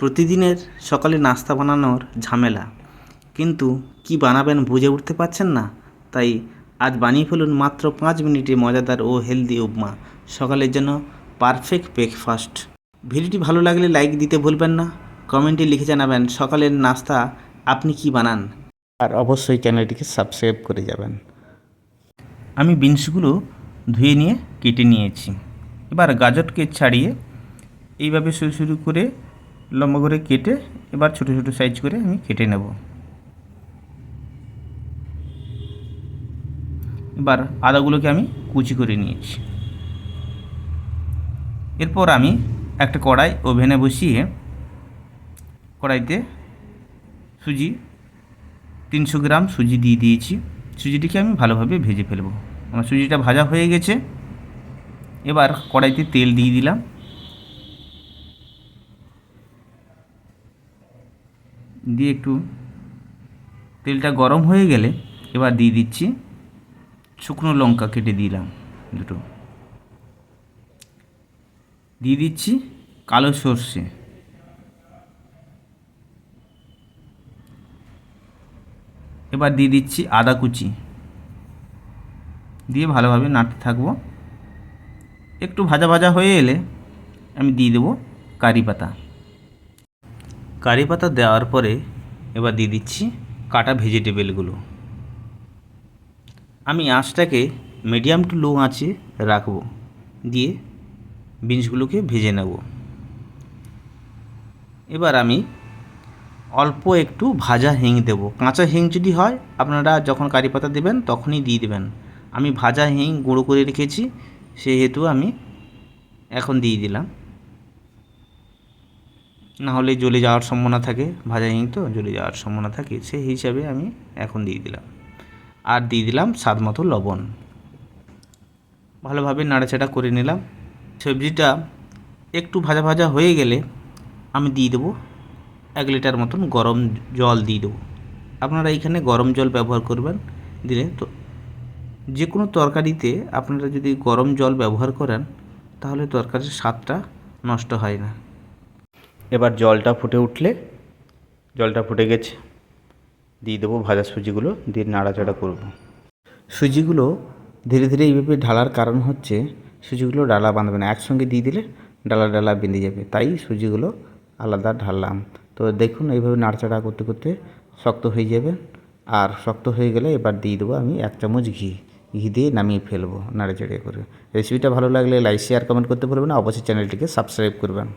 প্রতিদিনের সকালে নাস্তা বানানোর ঝামেলা। কিন্তু কি বানাবেন বুঝে উঠতে পারছেন না। তাই আজ বানিয়ে ফেলুন মাত্র পাঁচ মিনিটে মজাদার ও হেলদি উপমা। সকালের জন্য পারফেক্ট ব্রেকফাস্ট। ভিডিওটি ভালো লাগলে লাইক দিতে ভুলবেন না। কমেন্টে লিখে জানাবেন সকালের নাস্তা আপনি কি বানান। আর অবশ্যই চ্যানেলটিকে সাবস্ক্রাইব করে যাবেন। আমি বিনসগুলো ধুয়ে নিয়ে কেটে নিয়েছি। এবার গাজরকে ছাড়িয়ে এইভাবে শুরু শুরু করে লম্বা করে কেটে এবার ছোটো ছোটো সাইজ করে আমি কেটে নেব। এবার আদাগুলোকে আমি কুচি করে নিয়েছি। এরপর আমি একটা কড়াই ওভেনে বসিয়ে কড়াইতে সুজি, তিনশো গ্রাম সুজি দিয়ে দিয়েছি। সুজিটিকে আমি ভালোভাবে ভেজে ফেলব। আমার সুজিটা ভাজা হয়ে গেছে। এবার কড়াইতে তেল দিয়ে দিলাম। দিয়ে একটু তেলটা গরম হয়ে গেলে এবার দিয়ে দিচ্ছি শুকনো লঙ্কা কেটে দিলাম দুটো। দিয়ে দিচ্ছি কালো সর্ষে। এবার দিয়ে দিচ্ছি আদা কুচি। দিয়ে ভালোভাবে নাড়তে থাকব। একটু ভাজা ভাজা হয়ে এলে আমি দিয়ে দেবো কারি পাতা। কারি পাতা দেওয়ার পরে এবার দিয়ে দিচ্ছি কাটা ভেজিটেবলগুলো। আমি আঁচটাকে মিডিয়াম টু লো আঁচে রাখব, দিয়ে বিনসগুলোকে ভেজে নেব। এবার আমি অল্প একটু ভাজা হিং দেবো। কাঁচা হিং যদি হয়, আপনারা যখন কারি পাতা দেবেন তখনই দিয়ে দেবেন। আমি ভাজা হিং গুঁড়ো করে রেখেছি, সেহেতু আমি এখন দিয়ে দিলাম। না হলে জ্বলে যাওয়ার সম্ভাবনা থাকে, ভাজা হিং তো জ্বলে যাওয়ার সম্ভাবনা থাকে, সেই হিসাবে আমি এখন দিয়ে দিলাম। আর দিয়ে দিলাম স্বাদ মতো লবণ। ভালোভাবে নাড়াচাড়া করে নিলাম। সবজিটা একটু ভাজা ভাজা হয়ে গেলে আমি দিয়ে দেবো এক লিটার মতন গরম জল দিয়ে দেবো। আপনারা এইখানে গরম জল ব্যবহার করবেন, দিলে তো যে কোনো তরকারিতে আপনারা যদি গরম জল ব্যবহার করেন, তাহলে তরকারির স্বাদটা নষ্ট হয় না। এবার জলটা ফুটে উঠলে, জলটা ফুটে গেছে, দিয়ে দেবো ভাজা সুজিগুলো, দিয়ে নাড়াচাড়া করব। সুজিগুলো ধীরে ধীরে এইভাবে ঢালার কারণ হচ্ছে সুজিগুলো ডালা বাঁধবে না, একসঙ্গে দিয়ে দিলে ডালা ডালা বেঁধে যাবে, তাই সুজিগুলো আলাদা ঢাললাম। তো দেখুন এইভাবে নাড়াচাড়া করতে করতে শক্ত হয়ে যাবে, আর শক্ত হয়ে গেলে এবার দিয়ে দেবো আমি এক চামচ ঘি। ঘি দিয়ে নামিয়ে ফেলব নাড়াচাড়া করে। রেসিপিটা ভালো লাগলে লাইক, শেয়ার, কমেন্ট করতে ভুলবেন না, অবশ্যই চ্যানেলটিকে সাবস্ক্রাইব করবেন।